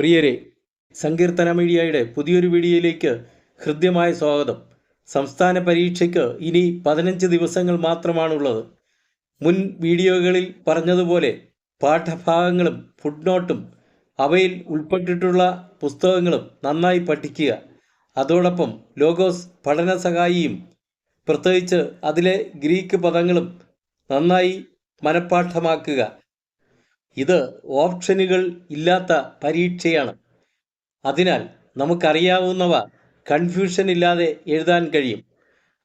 പ്രിയരെ സങ്കീർത്തന മീഡിയയുടെ പുതിയൊരു വീഡിയോയിലേക്ക് ഹൃദ്യമായ സ്വാഗതം. സംസ്ഥാന പരീക്ഷയ്ക്ക് ഇനി പതിനഞ്ച് ദിവസങ്ങൾ മാത്രമാണുള്ളത്. മുൻ വീഡിയോകളിൽ പറഞ്ഞതുപോലെ പാഠഭാഗങ്ങളും ഫുട്നോട്ടും അവയിൽ ഉൾപ്പെട്ടിട്ടുള്ള പുസ്തകങ്ങളും നന്നായി പഠിക്കുക. അതോടൊപ്പം ലോഗോസ് പഠന സഹായിയും പ്രത്യേകിച്ച് അതിലെ ഗ്രീക്ക് പദങ്ങളും നന്നായി മനഃപ്പാഠമാക്കുക ഇത് ഓപ്ഷനുകൾ ഇല്ലാത്ത പരീക്ഷയാണ്. അതിനാൽ നമുക്കറിയാവുന്നവ കൺഫ്യൂഷൻ ഇല്ലാതെ എഴുതാൻ കഴിയും.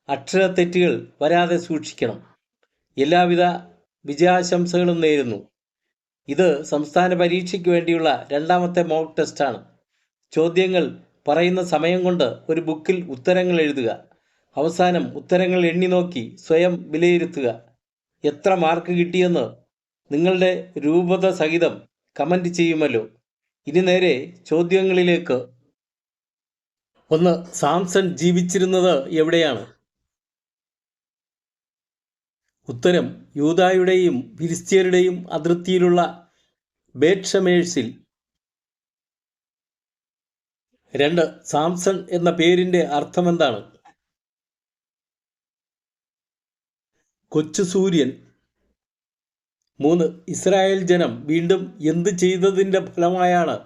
അക്ഷരത്തെറ്റുകൾ വരാതെ സൂക്ഷിക്കണം. എല്ലാവിധ വിജയാശംസകളും നേരുന്നു. ഇത് സംസ്ഥാന പരീക്ഷയ്ക്ക് വേണ്ടിയുള്ള രണ്ടാമത്തെ മോക്ക് ടെസ്റ്റാണ് ചോദ്യങ്ങൾ പറയുന്ന സമയം കൊണ്ട് ഒരു ബുക്കിൽ ഉത്തരങ്ങൾ എഴുതുക. അവസാനം ഉത്തരങ്ങൾ എണ്ണി നോക്കി സ്വയം വിലയിരുത്തുക. എത്ര മാർക്ക് കിട്ടിയെന്ന് നിങ്ങളുടെ രൂപത സഹിതം കമന്റ് ചെയ്യുമല്ലോ. ഇനി നേരെ ചോദ്യങ്ങളിലേക്ക്. ഒന്ന് സാംസൺ ജീവിച്ചിരുന്നത് എവിടെയാണ്? ഉത്തരം യൂതായുടെയും ഫിലിസ്തീനരുടെയും അതിർത്തിയിലുള്ള ബേക്ഷമേഴ്സിൽ രണ്ട് സാംസൺ എന്ന പേരിന്റെ അർത്ഥമെന്താണ്? കൊച്ചു സൂര്യൻ മൂന്ന് ഇസ്രായേൽ ജനം വീണ്ടും എന്ത് ചെയ്തതിന്റെ ഫലമായാണ്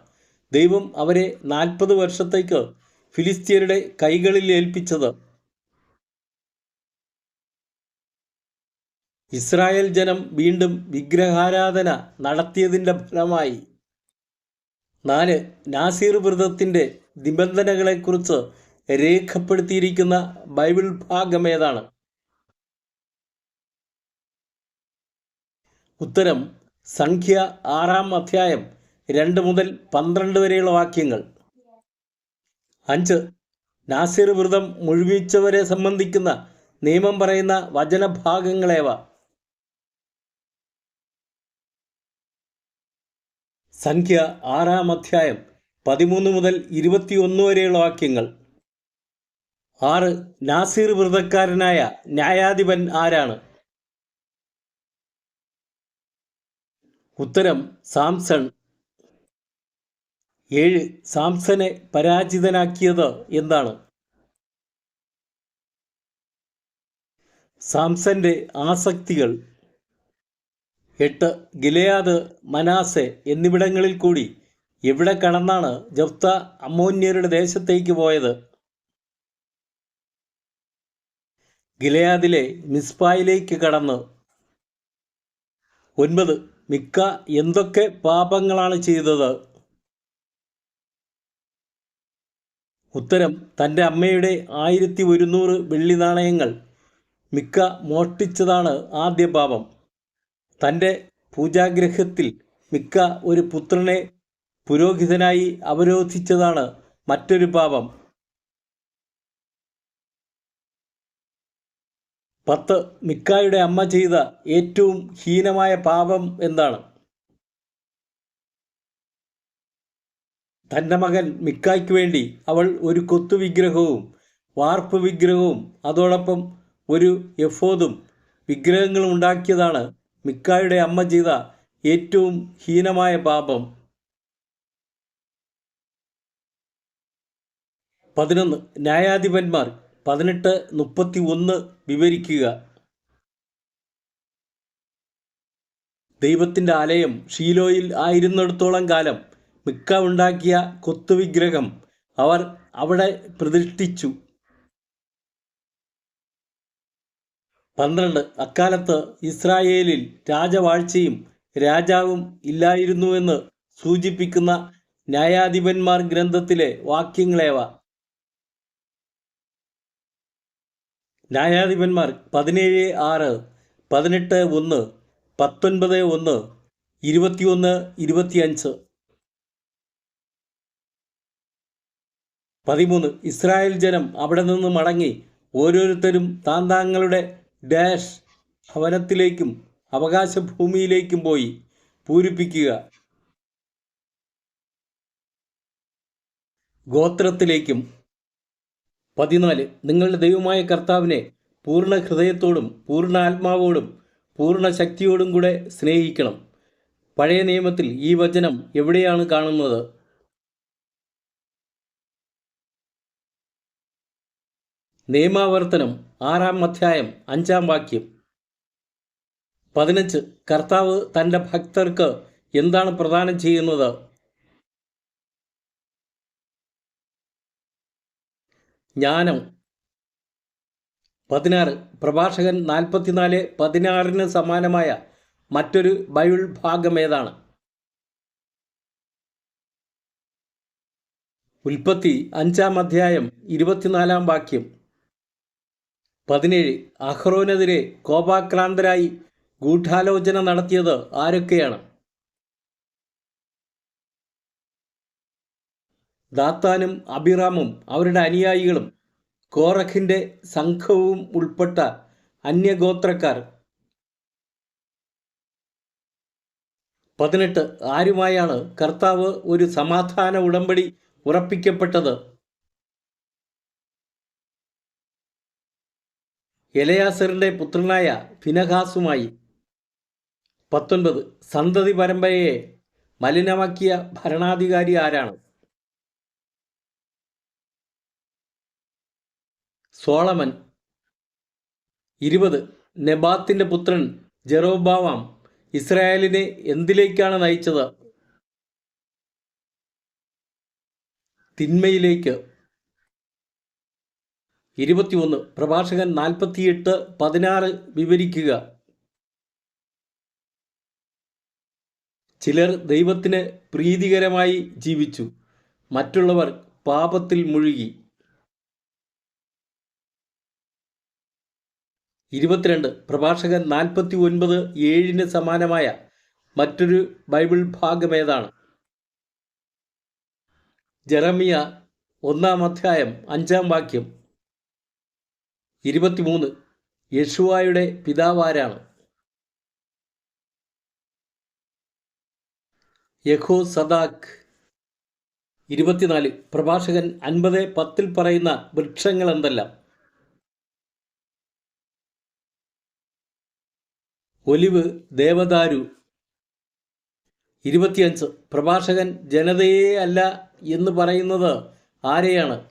ദൈവം അവരെ നാൽപ്പത് വർഷത്തേക്ക് ഫിലിസ്തീനയുടെ കൈകളിൽ ഏൽപ്പിച്ചത്. ഇസ്രായേൽ ജനം വീണ്ടും വിഗ്രഹാരാധന നടത്തിയതിന്റെ ഫലമായി. നാല് നാസീർ വ്രതത്തിന്റെ നിബന്ധനകളെക്കുറിച്ച് രേഖപ്പെടുത്തിയിരിക്കുന്ന ബൈബിൾ ഭാഗം ഏതാണ്? ഉത്തരം സംഖ്യ ആറാം അധ്യായം രണ്ട് മുതൽ പന്ത്രണ്ട് വരെയുള്ള വാക്യങ്ങൾ. അഞ്ച്. നാസിർ വ്രതം മുഴുവിച്ചവരെ സംബന്ധിക്കുന്ന നിയമം പറയുന്ന വചനഭാഗങ്ങളേവ? സംഖ്യ ആറാം അധ്യായം പതിമൂന്ന് മുതൽ ഇരുപത്തിയൊന്ന് വരെയുള്ള വാക്യങ്ങൾ. ആറ്. നാസിർ വ്രതക്കാരനായ ന്യായാധിപൻ ആരാണ്? ഉത്തരം സാംസൺ. ഏഴ് സാംസനെ പരാജിതനാക്കിയത് എന്താണ്? സാംസന്റെ ആസക്തികൾ. എട്ട് ഗിലയാദ് മനാസെ എന്നിവിടങ്ങളിൽ കൂടി എവിടെ കടന്നാണ് ജഫ്ത അമോന്യരുടെ ദേശത്തേക്ക് പോയത്? ഗിലയാദിലെ മിസ്പായിലേക്ക് കടന്ന്. ഒൻപത് മിക്ക എന്തൊക്കെ പാപങ്ങളാണ് ചെയ്തത്? ഉത്തരം തന്റെ അമ്മയുടെ ആയിരത്തി ഒരുന്നൂറ് വെള്ളി നാണയങ്ങൾ മിക്ക മോഷ്ടിച്ചതാണ് ആദ്യ പാപം. തന്റെ പൂജാഗ്രഹത്തിൽ മിക്ക ഒരു പുത്രനെ പുരോഹിതനായി അവരോധിച്ചതാണ് മറ്റൊരു പാപം. പത്ത് മിക്കായുടെ അമ്മ ചെയ്ത ഏറ്റവും ഹീനമായ പാപം എന്താണ്? തന്റെ മകൻ മിക്കായ്ക്ക് വേണ്ടി അവൾ ഒരു കൊത്തു വിഗ്രഹവും വാർപ്പ് വിഗ്രഹവും അതോടൊപ്പം ഒരു എഫോദും വിഗ്രഹങ്ങളും ഉണ്ടാക്കിയതാണ് മിക്കായുടെ അമ്മ ചെയ്ത ഏറ്റവും ഹീനമായ പാപം. പതിനൊന്ന് ന്യായാധിപന്മാർ പതിനെട്ട് മുപ്പത്തി ഒന്ന് വിവരിക്കുക. ദൈവത്തിന്റെ ആലയം ഷീലോയിൽ ആയിരുന്നിടത്തോളം കാലം മിക്ക ഉണ്ടാക്കിയ കൊത്തുവിഗ്രഹം അവർ അവിടെ പ്രതിഷ്ഠിച്ചു. പന്ത്രണ്ട് അക്കാലത്ത് ഇസ്രായേലിൽ രാജവാഴ്ചയും രാജാവും ഇല്ലായിരുന്നുവെന്ന് സൂചിപ്പിക്കുന്ന ന്യായാധിപന്മാർ ഗ്രന്ഥത്തിലെ വാക്യങ്ങളേവ? ന്യായാധിപന്മാർ പതിനേഴ് ആറ് പതിനെട്ട് ഒന്ന് പത്തൊൻപത് ഒന്ന് ഇരുപത്തിയൊന്ന് ഇരുപത്തിയഞ്ച്. പതിമൂന്ന് ഇസ്രായേൽ ജനം അവിടെ നിന്ന് മടങ്ങി ഓരോരുത്തരും താൻ താങ്കളുടെ ഡാഷ് ഭവനത്തിലേക്കും അവകാശ ഭൂമിയിലേക്കും പോയി പൂരിപ്പിക്കുക. ഗോത്രത്തിലേക്കും പതിനാല് നിങ്ങളുടെ ദൈവമായ കർത്താവിനെ പൂർണ ഹൃദയത്തോടും പൂർണ ആത്മാവോടും പൂർണ ശക്തിയോടും കൂടെ സ്നേഹിക്കണം. പഴയ നിയമത്തിൽ ഈ വചനം എവിടെയാണ് കാണുന്നത്? നിയമാവർത്തനം ആറാം അധ്യായം അഞ്ചാം വാക്യം. പതിനഞ്ച് കർത്താവ് തന്റെ ഭക്തർക്ക് എന്താണ് പ്രദാനം ചെയ്യുന്നത്? ജ്ഞാനം. പതിനാറ്. പ്രഭാഷകൻ നാൽപ്പത്തിനാല് പതിനാറിന് സമാനമായ മറ്റൊരു ബൈബിൾ ഭാഗം ഏതാണ്? ഉൽപ്പത്തി അഞ്ചാം അധ്യായം ഇരുപത്തിനാലാം വാക്യം. പതിനേഴ്. അഹ്റോനെതിരെ കോപാക്രാന്തരായി ഗൂഢാലോചന നടത്തിയത് ആരൊക്കെയാണ്? ദാത്താനും അബിറാമും അവരുടെ അനുയായികളും കോറഖിന്റെ സംഘവും ഉൾപ്പെട്ട അന്യഗോത്രക്കാർ. പതിനെട്ട്. ആരുമായാണ് കർത്താവ് ഒരു സമാധാന ഉടമ്പടി ഉറപ്പിക്കപ്പെട്ടത്? എലയാസറിന്റെ പുത്രനായ ഫിനഹാസുമായി. പത്തൊൻപത്. സന്തതി പരമ്പരയെ മലിനമാക്കിയ ഭരണാധികാരി ആരാണ്? സോളമൻ. ഇരുപത്. നെബാത്തിന്റെ പുത്രൻ ജെറോബാവാം ഇസ്രായേലിനെ എന്തിലേക്കാണ് നയിച്ചത്? തിന്മയിലേക്ക്. ഇരുപത്തിയൊന്ന്. പ്രഭാഷകൻ നാൽപ്പത്തിയെട്ട് പതിനാറ് വിവരിക്കുക. ചിലർ ദൈവത്തിന് പ്രീതികരമായി ജീവിച്ചു. മറ്റുള്ളവർ പാപത്തിൽ മുഴുകി. ഇരുപത്തിരണ്ട് പ്രഭാഷകൻ നാൽപ്പത്തി ഒൻപത് ഏഴിന് സമാനമായ മറ്റൊരു ബൈബിൾ ഭാഗം ഏതാണ്? ജെറമിയ ഒന്നാം അധ്യായം അഞ്ചാം വാക്യം. ഇരുപത്തിമൂന്ന് യഷുവായുടെ പിതാവാരാണ് യഹോ സദാഖ് ഇരുപത്തിനാല് പ്രഭാഷകൻ അൻപത് പത്തിൽ പറയുന്ന വൃക്ഷങ്ങൾ എന്തെല്ലാം? ഒലിവ് ദേവദാരു. ഇരുപത്തിയഞ്ച്. പ്രഭാഷകൻ ജനതയെ അല്ല എന്ന് പറയുന്നത് ആരെയാണ്?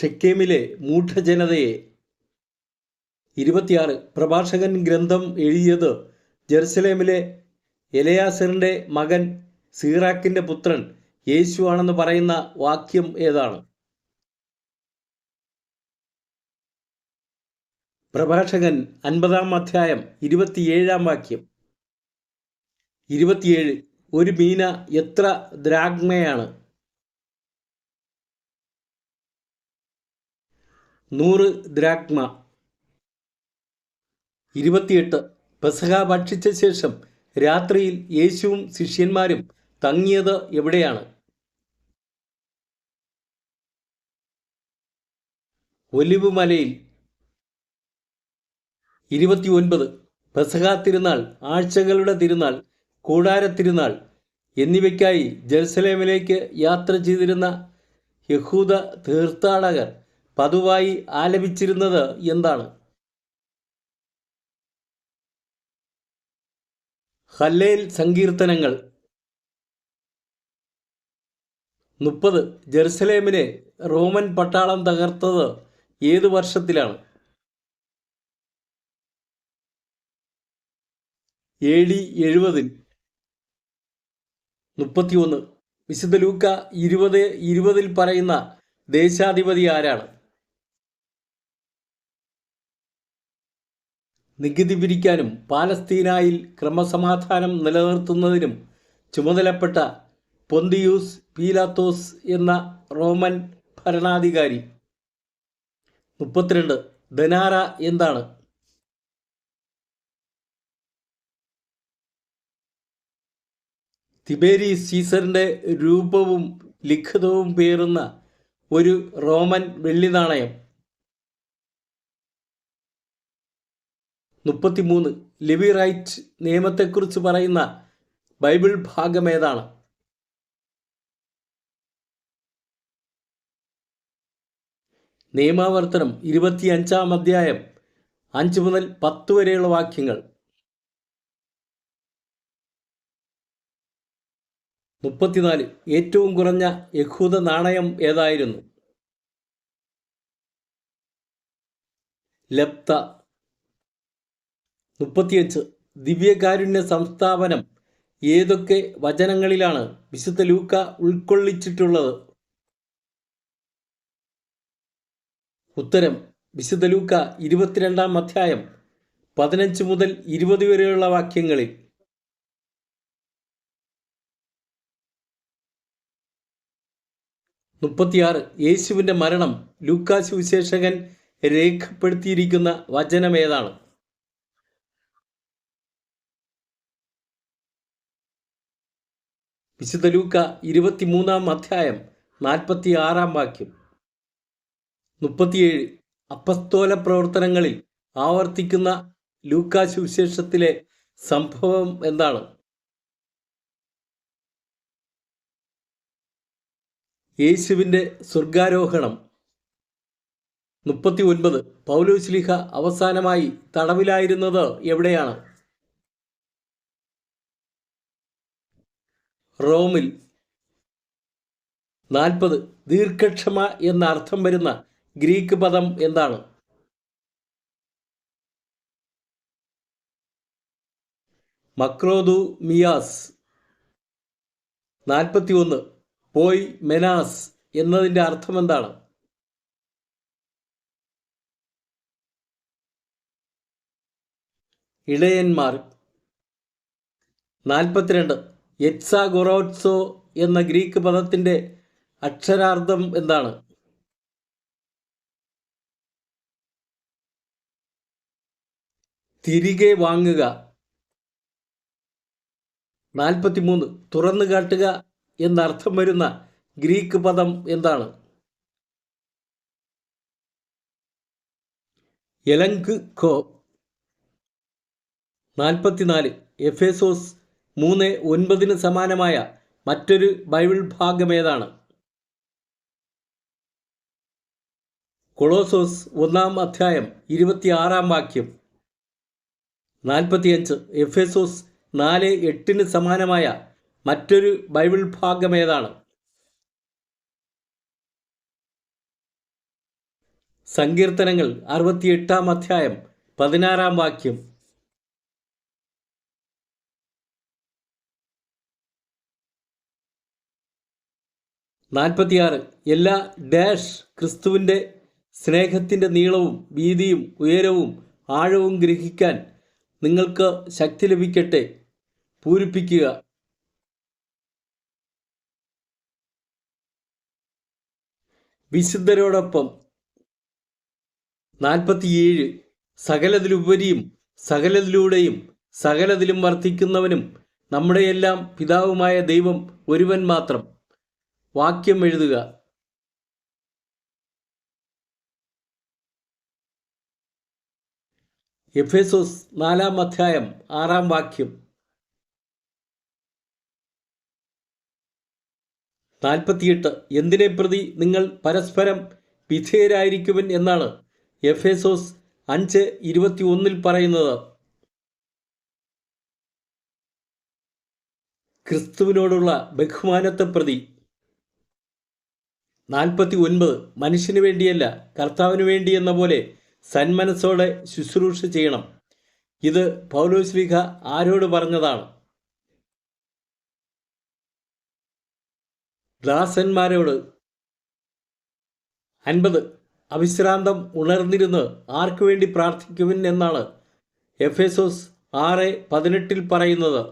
ഷെക്കേമിലെ മൂഢജനതയെ. ഇരുപത്തിയാറ്. പ്രഭാഷകൻ ഗ്രന്ഥം എഴുതിയത് ജെറുസലേമിലെ എലയാസറിന്റെ മകൻ സീറാക്കിന്റെ പുത്രൻ. യേശു ആണെന്ന് പറയുന്ന വാക്യം ഏതാണ്? പ്രഭാഷകൻ അൻപതാം അധ്യായം ഇരുപത്തിയേഴാം വാക്യം. ഇരുപത്തിയേഴ് ഒരു മീന എത്ര ദ്രാഗ്മയാണ്? നൂറ് ദ്രാഗ്മ. ഇരുപത്തിയെട്ട് പെസഹ ഭക്ഷിച്ച ശേഷം രാത്രിയിൽ യേശുവും ശിഷ്യന്മാരും തങ്ങിയത് എവിടെയാണ്? ഒലിവ് മലയിൽ ഇരുപത്തി ഒൻപത് പെസഹ തിരുനാൾ ആഴ്ചകളുടെ തിരുനാൾ കൂടാര തിരുനാൾ എന്നിവയ്ക്കായി ജെറുസലേമിലേക്ക് യാത്ര ചെയ്തിരുന്ന യഹൂദ തീർത്ഥാടകർ പതുവായി ആലപിച്ചിരുന്നത് എന്താണ്? ഹല്ലേൽ സങ്കീർത്തനങ്ങൾ. മുപ്പത് ജെറുസലേമിനെ റോമൻ പട്ടാളം തകർത്തത് ഏതു വർഷത്തിലാണ്? എ ഡി എഴുപതിൽ. മുപ്പത്തിയൊന്ന്. വിശുദ്ധ ലൂക്ക ഇരുപത് ഇരുപതിൽ പറയുന്ന ദേശാധിപതി ആരാണ്? നികുതി പിരിക്കാനും പാലസ്തീനായിൽ ക്രമസമാധാനം നിലനിർത്തുന്നതിനും ചുമതലപ്പെട്ട പൊന്തിയൂസ് പീലാത്തോസ് എന്ന റോമൻ ഭരണാധികാരി. മുപ്പത്തിരണ്ട്. ധനാറ എന്താണ്? തിബേരി സീസറിന്റെ രൂപവും ലിഖിതവും പേറുന്ന ഒരു റോമൻ വെള്ളി നാണയം മുപ്പത്തിമൂന്ന് ലിവി റൈറ്റ് നിയമത്തെക്കുറിച്ച് പറയുന്ന ബൈബിൾ ഭാഗം ഏതാണ്? നിയമാവർത്തനം ഇരുപത്തിയഞ്ചാം അധ്യായം അഞ്ച് മുതൽ പത്ത് വരെയുള്ള വാക്യങ്ങൾ. മുപ്പത്തിനാല്. ഏറ്റവും കുറഞ്ഞ യഹൂദ നാണയം ഏതായിരുന്നു? ലപ്ത. മുപ്പത്തിയഞ്ച്. ദിവ്യകാരുണ്യ സംസ്ഥാപനം ഏതൊക്കെ വചനങ്ങളിലാണ് വിശുദ്ധ ലൂക്ക ഉൾക്കൊള്ളിച്ചിട്ടുള്ളത്? ഉത്തരം വിശുദ്ധ ലൂക്ക ഇരുപത്തിരണ്ടാം അധ്യായം പതിനഞ്ച് മുതൽ ഇരുപത് വരെയുള്ള വാക്യങ്ങളിൽ. മുപ്പത്തിയാറ്. യേശുവിന്റെ മരണം ലൂക്കാസ് വിശേഷകൻ രേഖപ്പെടുത്തിയിരിക്കുന്ന വചനം ഏതാണ്? വിശുദ്ധ ലൂക്ക ഇരുപത്തിമൂന്നാം അധ്യായം നാൽപ്പത്തി ആറാം വാക്യം. മുപ്പത്തിയേഴ്. അപ്പസ്തോല പ്രവർത്തനങ്ങളിൽ ആവർത്തിക്കുന്ന ലൂക്കാ സുവിശേഷത്തിലെ സംഭവം എന്താണ്? യേശുവിന്റെ സ്വർഗാരോഹണം. മുപ്പത്തി ഒൻപത് പൗലോസ്ലിഹ അവസാനമായി തടവിലായിരുന്നത് എവിടെയാണ്? റോമിൽ. നാൽപ്പത്. ദീർഘക്ഷമ എന്ന അർത്ഥം വരുന്ന ഗ്രീക്ക് പദം എന്താണ്? മക്രോദു മിയാസ് നാൽപ്പത്തി ഒന്ന് പോയ് മെനാസ് എന്നതിന്റെ അർത്ഥം എന്താണ്? ഇളയന്മാർ. നാൽപ്പത്തിരണ്ട്. എറ്റ്സാഗൊറോത്സോ എന്ന ഗ്രീക്ക് പദത്തിന്റെ അക്ഷരാർത്ഥം എന്താണ്? തിരികെ വാങ്ങുക. നാൽപ്പത്തിമൂന്ന്. തുറന്നു കാട്ടുക എന്നർത്ഥം വരുന്ന ഗ്രീക്ക് പദം എന്താണ്? എലങ്ക് ഖോ നാൽപ്പത്തിനാല്. എഫേസോസ് മൂന്ന് ഒൻപതിന് സമാനമായ മറ്റൊരു ബൈബിൾ ഭാഗം ഏതാണ്? കൊളോസോസ് ഒന്നാം അധ്യായം ഇരുപത്തിയാറാം വാക്യം. നാൽപ്പത്തിയഞ്ച്. എഫേസോസ് നാല് എട്ടിന് സമാനമായ മറ്റൊരു ബൈബിൾ ഭാഗം ഏതാണ്? സങ്കീർത്തനങ്ങൾ അറുപത്തിയെട്ടാം അധ്യായം പതിനാറാം വാക്യം. നാൽപ്പത്തിയാറ്. എല്ലാ ഡാഷ് ക്രിസ്തുവിന്റെ സ്നേഹത്തിന്റെ നീളവും വീതിയും ഉയരവും ആഴവും ഗ്രഹിക്കാൻ നിങ്ങൾക്ക് ശക്തി ലഭിക്കട്ടെ. പൂരിപ്പിക്കുക. വിശുദ്ധരോടൊപ്പം നാൽപ്പത്തിയേഴ് സകലതിലുപരിയും സകലതിലൂടെയും സകലതിലും വർദ്ധിക്കുന്നവനും നമ്മുടെയെല്ലാം പിതാവുമായ ദൈവം ഒരുവൻ മാത്രം. വാക്യം എഴുതുക. എഫേസോസ് നാലാം അധ്യായം ആറാം വാക്യം. നാൽപ്പത്തിയെട്ട്. എന്തിനെ പ്രതി നിങ്ങൾ പരസ്പരം വിധേയരായിരിക്കുവൻ എന്നാണ് എഫേസോസ് അഞ്ച് ഇരുപത്തി ഒന്നിൽ പറയുന്നത്. ക്രിസ്തുവിനോടുള്ള ബഹുമാനത്തെ പ്രതി. നാൽപ്പത്തി ഒൻപത് മനുഷ്യന് വേണ്ടിയല്ല കർത്താവിന് വേണ്ടി എന്ന പോലെ സന്മനസ്സോടെ ശുശ്രൂഷ ചെയ്യണം. ഇത് പൗലോസ്ലിഹ ആരോട് പറഞ്ഞതാണ്. ദാസന്മാരോട് അൻപത് അവിശ്രാന്തം ഉണർന്നിരുന്ന് ആർക്കു വേണ്ടി പ്രാർത്ഥിക്കുവിൻ എന്നാണ് എഫേസോസ് ആറ് പതിനെട്ടിൽ പറയുന്നത്.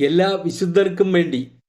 എല്ലാ വിശുദ്ധർക്കും വേണ്ടി